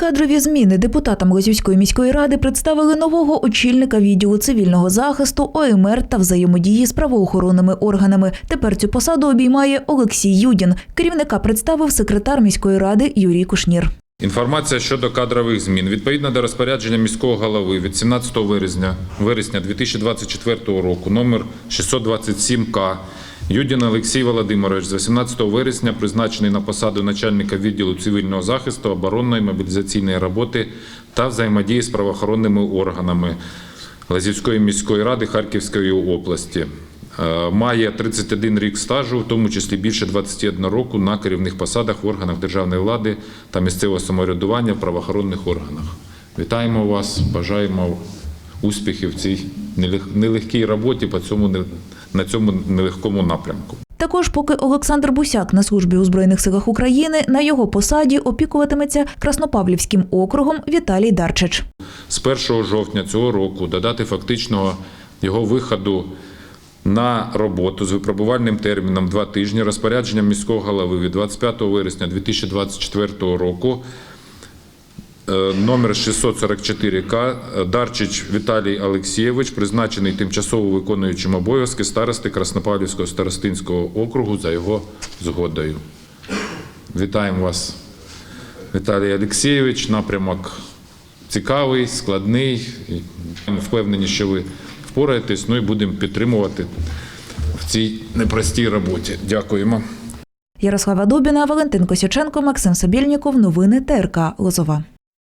Кадрові зміни депутатам Лозівської міської ради представили нового очільника відділу цивільного захисту, ОМР та взаємодії з правоохоронними органами. Тепер цю посаду обіймає Олексій Юдін. Керівника представив секретар міської ради Юрій Кушнір. Інформація щодо кадрових змін. Відповідно до розпорядження міського голови від 17 вересня, вересня 2024 року номер 627К Юдін Олексій Володимирович з 18 вересня призначений на посаду начальника відділу цивільного захисту, оборонної мобілізаційної роботи та взаємодії з правоохоронними органами Лазівської міської ради Харківської області. Е, Має 31 рік стажу, в тому числі більше 21 року на керівних посадах в органах державної влади та місцевого самоврядування в правоохоронних органах. Вітаємо вас, бажаємо успіхів в цій нелегкій роботі по цьому на цьому нелегкому напрямку. Також, поки Олександр Бусяк на службі у Збройних силах України, на його посаді опікуватиметься Краснопавлівським округом Віталій Дарчич. з 1 жовтня цього року до дати фактичного його виходу на роботу з випробувальним терміном 2 тижні розпорядженням міського голови від 25 вересня 2024 року номер 644К Дарчич Віталій Олексійович призначений тимчасово виконуючим обов'язки старости Краснопавлівського старостинського округу за його згодою. Вітаємо вас, Віталій Олексійович. Напрямок цікавий, складний. Впевнені, що ви впораєтесь. Ну і будемо підтримувати в цій непростій роботі. Дякуємо. Ярослава Добіна, Валентин Косяченко, Максим Собільніков. Новини ТРК Лозова.